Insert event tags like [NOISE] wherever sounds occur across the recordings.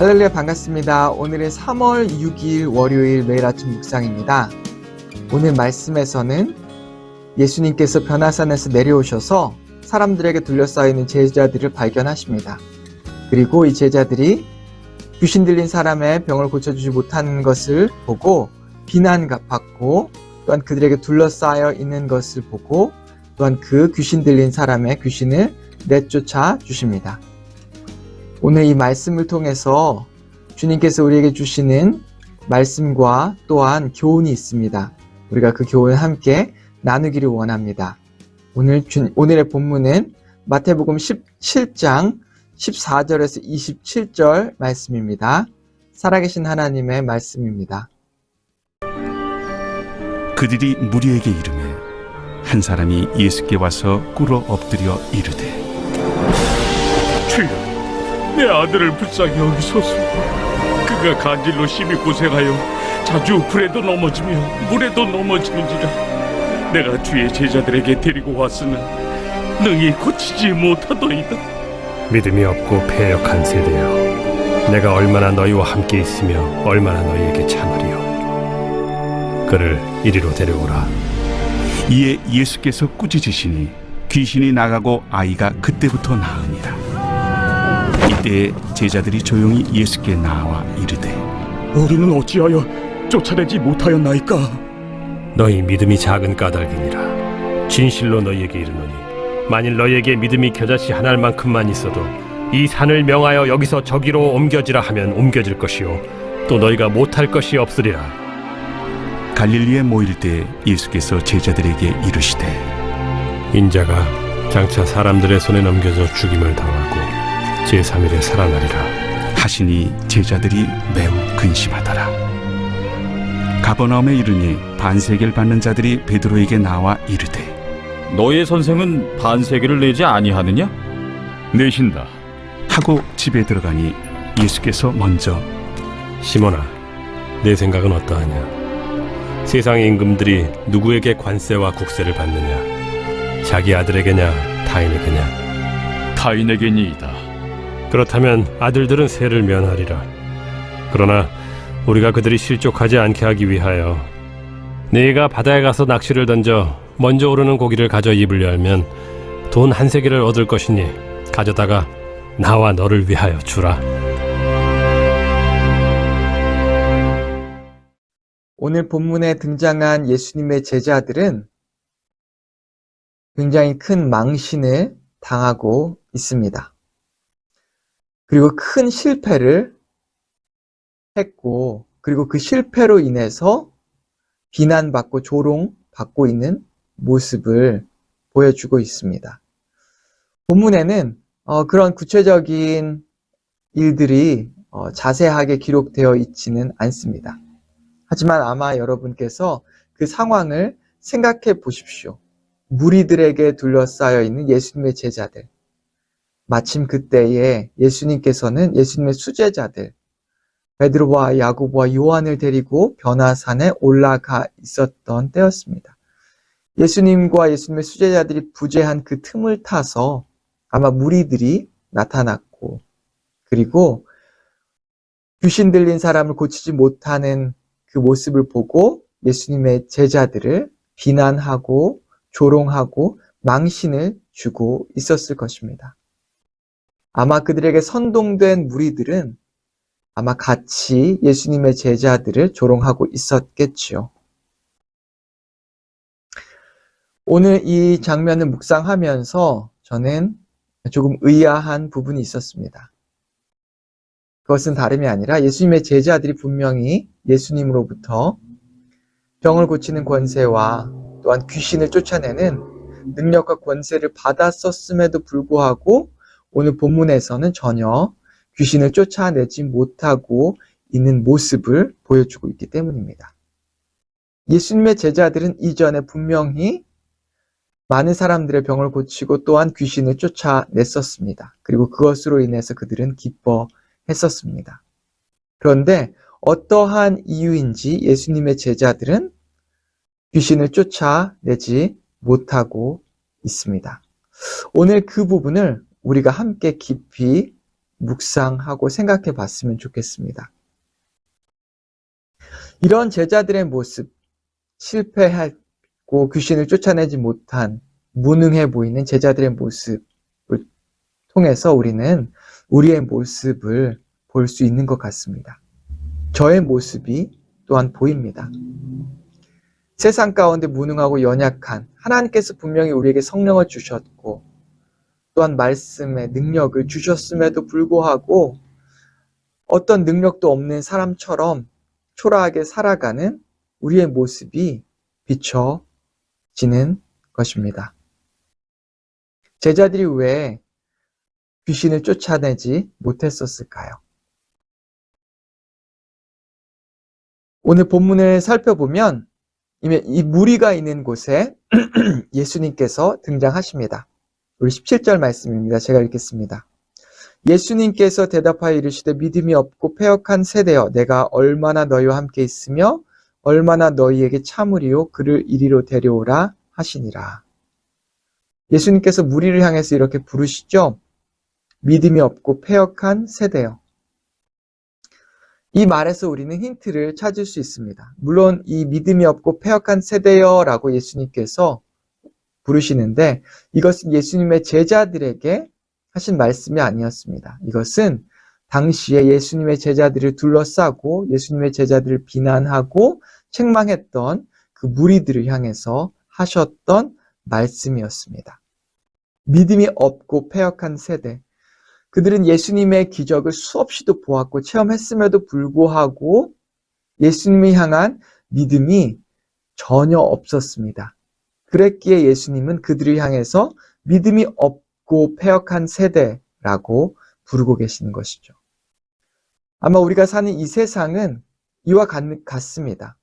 할렐루야 반갑습니다. 오늘은 3월 6일 월요일 매일 아침 묵상입니다. 오늘 말씀에서는 예수님께서 변화산에서 내려오셔서 사람들에게 둘러싸여 있는 제자들을 발견하십니다. 그리고 이 제자들이 귀신 들린 사람의 병을 고쳐주지 못하는 것을 보고 비난받고 또한 그들에게 둘러싸여 있는 것을 보고 또한 그 귀신 들린 사람의 귀신을 내쫓아 주십니다. 오늘 이 말씀을 통해서 주님께서 우리에게 주시는 말씀과 또한 교훈이 있습니다. 우리가 그 교훈을 함께 나누기를 원합니다. 오늘 주, 오늘의 본문은 마태복음 17장 14절에서 27절 말씀입니다. 살아계신 하나님의 말씀입니다. 그들이 무리에게 이르매 한 사람이 예수께 와서 꿇어 엎드려 이르되 주여, 내 아들을 불쌍히 여기소서. 그가 간질로 심히 고생하여 자주 불에도 넘어지며 물에도 넘어지는지라. 내가 주의 제자들에게 데리고 왔으나 능히 고치지 못하더이다. 믿음이 없고 패역한 세대여 내가 얼마나 너희와 함께 있으며 얼마나 너희에게 참으리요 그를 이리로 데려오라 이에 예수께서 꾸짖으시니 귀신이 나가고 아이가 그때부터 나으니라 이때 제자들이 조용히 예수께 나와 이르되 우리는 어찌하여 쫓아내지 못하였나이까? 너희 믿음이 작은 까닭이니라 진실로 너희에게 이르노니 만일 너희에게 믿음이 겨자씨 한 알만큼만 있어도 이 산을 명하여 여기서 저기로 옮겨지라 하면 옮겨질 것이요 또 너희가 못할 것이 없으리라 갈릴리에 모일 때 예수께서 제자들에게 이르시되 인자가 장차 사람들의 손에 넘겨져 죽임을 당하고 제3일에 살아나리라 하시니 제자들이 매우 근심하더라 가버나움에 이르니 반세계를 받는 자들이 베드로에게 나와 이르되 너의 선생은 반세계를 내지 아니하느냐? 내신다. 하고 집에 들어가니 예수께서 먼저 시몬아, 내 생각은 어떠하냐? 세상의 임금들이 누구에게 관세와 국세를 받느냐? 자기 아들에게냐, 타인에게냐? 타인에게니이다. 그렇다면 아들들은 세를 면하리라. 그러나 우리가 그들이 실족하지 않게 하기 위하여 네가 바다에 가서 낚시를 던져 먼저 오르는 고기를 가져 입을 열면 돈 한 세계를 얻을 것이니 가져다가 나와 너를 위하여 주라. 오늘 본문에 등장한 예수님의 제자들은 굉장히 큰 망신을 당하고 있습니다. 그리고 큰 실패를 했고, 그리고 그 실패로 인해서 비난받고 조롱받고 있는 모습을 보여주고 있습니다. 본문에는 어, 그런 구체적인 일들이 어, 자세하게 기록되어 있지는 않습니다. 하지만 아마 여러분께서 그 상황을 생각해 보십시오. 무리들에게 둘러싸여 있는 예수님의 제자들. 마침 그때에 예수님께서는 예수님의 수제자들, 베드로와 야고보와 요한을 데리고 변화산에 올라가 있었던 때였습니다. 예수님과 예수님의 수제자들이 부재한 그 틈을 타서 아마 무리들이 나타났고, 그리고 귀신 들린 사람을 고치지 못하는 그 모습을 보고 예수님의 제자들을 비난하고 조롱하고 망신을 주고 있었을 것입니다. 아마 그들에게 선동된 무리들은 아마 같이 예수님의 제자들을 조롱하고 있었겠지요. 오늘 이 장면을 묵상하면서 저는 조금 의아한 부분이 있었습니다. 그것은 다름이 아니라 예수님의 제자들이 분명히 예수님으로부터 병을 고치는 권세와 또한 귀신을 쫓아내는 능력과 권세를 받았었음에도 불구하고 오늘 본문에서는 전혀 귀신을 쫓아내지 못하고 있는 모습을 보여주고 있기 때문입니다. 예수님의 제자들은 이전에 분명히 많은 사람들의 병을 고치고 또한 귀신을 쫓아냈었습니다. 그리고 그것으로 인해서 그들은 기뻐했었습니다. 그런데 어떠한 이유인지 예수님의 제자들은 귀신을 쫓아내지 못하고 있습니다. 오늘 그 부분을 우리가 함께 깊이 묵상하고 생각해 봤으면 좋겠습니다. 이런 제자들의 모습, 실패하고 귀신을 쫓아내지 못한 무능해 보이는 제자들의 모습을 통해서 우리는 우리의 모습을 볼 수 있는 것 같습니다. 저의 모습이 또한 보입니다. 세상 가운데 무능하고 연약한 하나님께서 분명히 우리에게 성령을 주셨고 또한 말씀의 능력을 주셨음에도 불구하고 어떤 능력도 없는 사람처럼 초라하게 살아가는 우리의 모습이 비춰지는 것입니다. 제자들이 왜 귀신을 쫓아내지 못했었을까요? 오늘 본문을 살펴보면 이미 이 무리가 있는 곳에 [CLEARS THROAT] 예수님께서 등장하십니다. 우리 17절 말씀입니다. 제가 읽겠습니다. 예수님께서 대답하여 이르시되 믿음이 없고 패역한 세대여 내가 얼마나 너희와 함께 있으며 얼마나 너희에게 참으리요 그를 이리로 데려오라 하시니라. 예수님께서 무리를 향해서 이렇게 부르시죠. 믿음이 없고 패역한 세대여. 이 말에서 우리는 힌트를 찾을 수 있습니다. 물론 이 믿음이 없고 패역한 세대여라고 예수님께서 부르시는데 이것은 예수님의 제자들에게 하신 말씀이 아니었습니다. 이것은 당시에 예수님의 제자들을 둘러싸고 예수님의 제자들을 비난하고 책망했던 그 무리들을 향해서 하셨던 말씀이었습니다. 믿음이 없고 패역한 세대. 그들은 예수님의 기적을 수없이도 보았고 체험했음에도 불구하고 예수님을 향한 믿음이 전혀 없었습니다. 그랬기에 예수님은 그들을 향해서 믿음이 없고 패역한 세대라고 부르고 계시는 것이죠. 아마 우리가 사는 이 세상은 이와 같, 같습니다.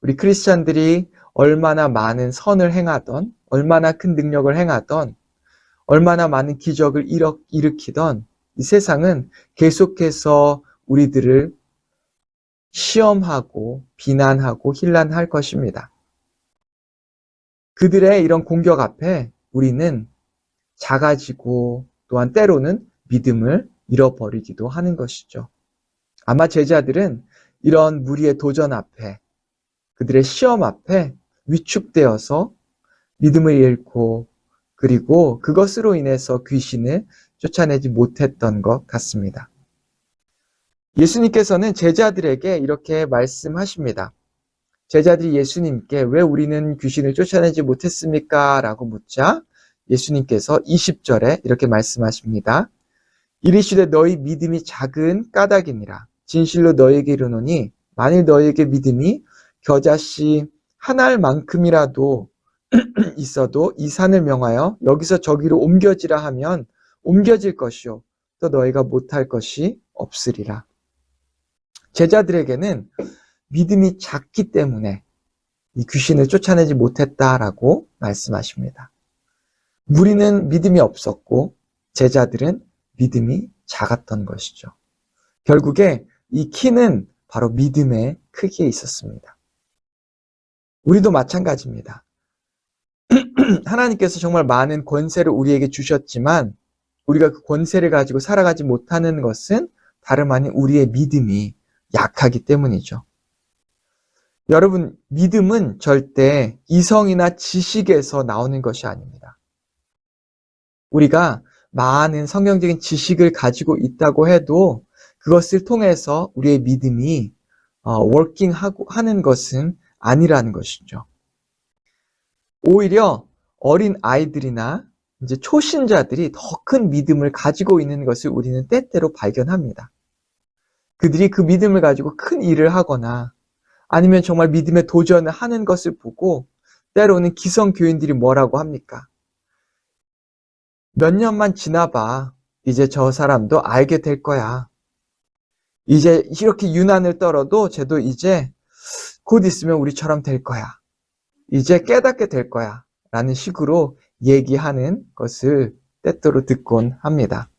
우리 크리스찬들이 얼마나 많은 선을 행하던, 얼마나 큰 능력을 행하던, 얼마나 많은 기적을 일으, 일으키던 이 세상은 계속해서 우리들을 시험하고 비난하고 힐난할 것입니다. 그들의 이런 공격 앞에 우리는 작아지고 또한 때로는 믿음을 잃어버리기도 하는 것이죠. 아마 제자들은 이런 무리의 도전 앞에 그들의 시험 앞에 위축되어서 믿음을 잃고 그리고 그것으로 인해서 귀신을 쫓아내지 못했던 것 같습니다. 예수님께서는 제자들에게 이렇게 말씀하십니다. 제자들이 예수님께 왜 우리는 귀신을 쫓아내지 못했습니까? 라고 묻자 예수님께서 20절에 이렇게 말씀하십니다. 이르시되 너희 믿음이 작은 까닭이니라. 진실로 너희에게 이르노니 만일 너희에게 믿음이 겨자씨 한 알만큼이라도 [CLEARS THROAT] 있어도 이 산을 명하여 여기서 저기로 옮겨지라 하면 옮겨질 것이요 또 너희가 못할 것이 없으리라. 제자들에게는 믿음이 작기 때문에 이 귀신을 쫓아내지 못했다라고 말씀하십니다. 무리는 믿음이 없었고 제자들은 믿음이 작았던 것이죠. 결국에 이 키는 바로 믿음의 크기에 있었습니다. 우리도 마찬가지입니다. [CLEARS THROAT] 하나님께서 정말 많은 권세를 우리에게 주셨지만 우리가 그 권세를 가지고 살아가지 못하는 것은 다름 아닌 우리의 믿음이 약하기 때문이죠. 여러분, 믿음은 절대 이성이나 지식에서 나오는 것이 아닙니다. 우리가 많은 성경적인 지식을 가지고 있다고 해도 그것을 통해서 우리의 믿음이 어, 워킹 하고 하는 것은 아니라는 것이죠. 오히려 어린 아이들이나 이제 초신자들이 더 큰 믿음을 가지고 있는 것을 우리는 때때로 발견합니다. 그들이 그 믿음을 가지고 큰 일을 하거나 아니면 정말 믿음의 도전을 하는 것을 보고 때로는 기성 교인들이 뭐라고 합니까? 몇 년만 지나봐. 이제 저 사람도 알게 될 거야. 이제 이렇게 유난을 떨어도 쟤도 이제 곧 있으면 우리처럼 될 거야. 이제 깨닫게 될 거야. 라는 식으로 얘기하는 것을 때때로 듣곤 합니다.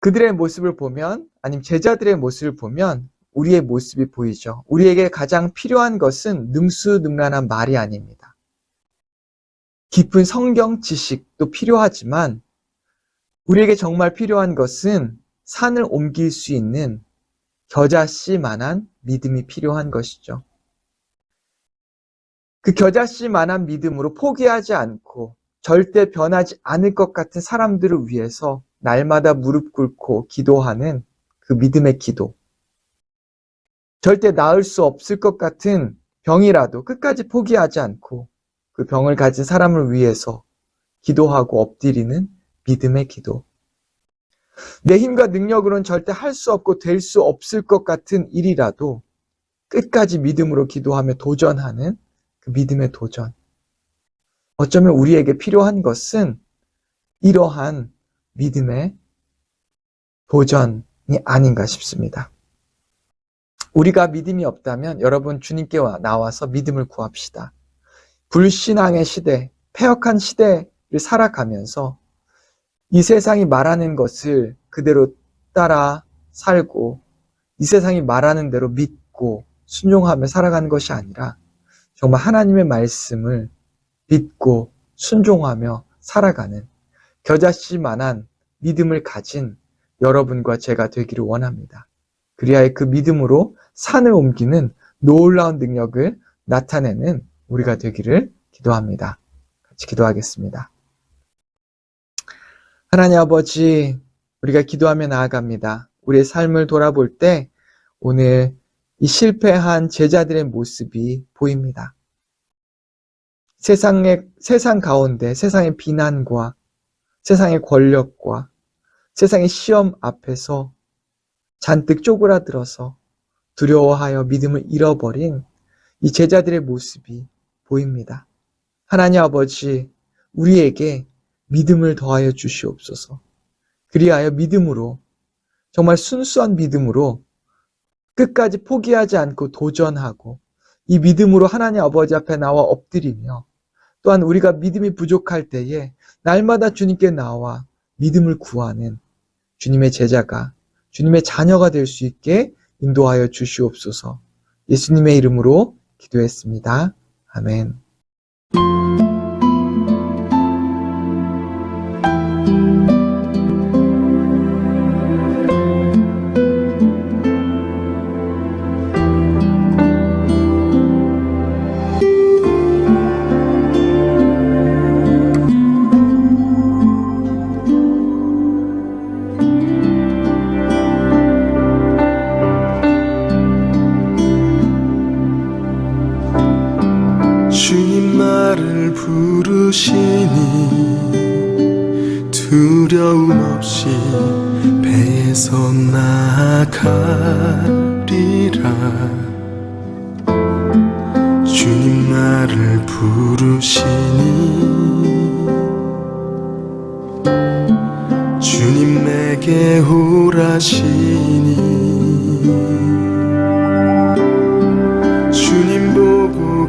그들의 모습을 보면, 아니면 제자들의 모습을 보면 우리의 모습이 보이죠. 우리에게 가장 필요한 것은 능수능란한 말이 아닙니다. 깊은 성경 지식도 필요하지만 우리에게 정말 필요한 것은 산을 옮길 수 있는 겨자씨만한 믿음이 필요한 것이죠. 그 겨자씨만한 믿음으로 포기하지 않고 절대 변하지 않을 것 같은 사람들을 위해서 날마다 무릎 꿇고 기도하는 그 믿음의 기도. 절대 나을 수 없을 것 같은 병이라도 끝까지 포기하지 않고 그 병을 가진 사람을 위해서 기도하고 엎드리는 믿음의 기도. 내 힘과 능력으로는 절대 할 수 없고 될 수 없을 것 같은 일이라도 끝까지 믿음으로 기도하며 도전하는 그 믿음의 도전. 어쩌면 우리에게 필요한 것은 이러한 믿음의 도전이 아닌가 싶습니다. 우리가 믿음이 없다면 여러분 주님께 와- 나와서 믿음을 구합시다. 불신앙의 시대, 폐역한 시대를 살아가면서 이 세상이 말하는 것을 그대로 따라 살고 이 세상이 말하는 대로 믿고 순종하며 살아가는 것이 아니라 정말 하나님의 말씀을 믿고 순종하며 살아가는 겨자씨만한 믿음을 가진 여러분과 제가 되기를 원합니다. 그리하여 그 믿음으로 산을 옮기는 놀라운 능력을 나타내는 우리가 되기를 기도합니다. 같이 기도하겠습니다. 하나님 아버지, 우리가 기도하며 나아갑니다. 우리의 삶을 돌아볼 때 오늘 이 실패한 제자들의 모습이 보입니다. 세상의, 세상 가운데 세상의 비난과 세상의 권력과 세상의 시험 앞에서 잔뜩 쪼그라들어서 두려워하여 믿음을 잃어버린 이 제자들의 모습이 보입니다. 하나님 아버지, 우리에게 믿음을 더하여 주시옵소서. 그리하여 믿음으로, 정말 순수한 믿음으로 끝까지 포기하지 않고 도전하고 이 믿음으로 하나님 아버지 앞에 나와 엎드리며 또한 우리가 믿음이 부족할 때에 날마다 주님께 나와 믿음을 구하는 주님의 제자가 주님의 자녀가 될 수 있게 인도하여 주시옵소서. 예수님의 이름으로 기도했습니다. 아멘. 부르시니 두려움 없이 배에서 나가리라. 주님 나를 부르시니 주님 내게 오라시니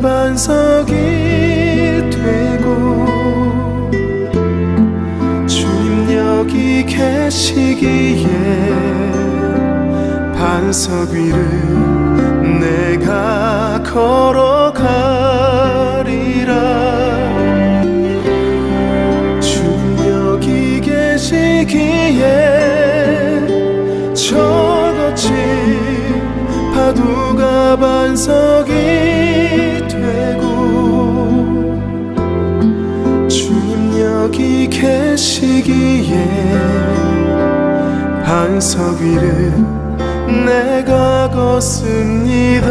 반석이 되고 주님 여기 계시기에 반석 위를 내가 걸어가리라. 주님 여기 계시기에 저것이 파도가 반석이 시기에 반석 위를 내가 걷습니다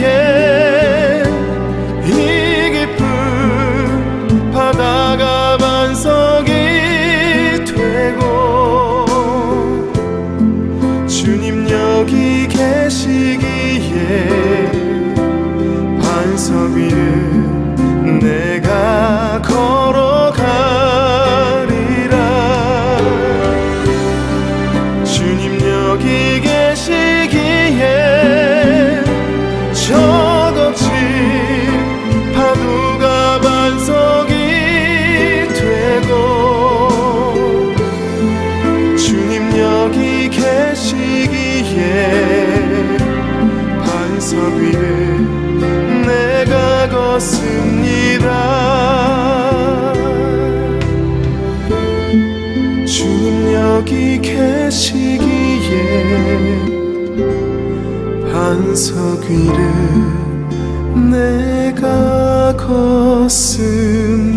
이 반석 위를 내가 걷습니다. 주님 여기 계시기에 반석 위를 내가 걷습니다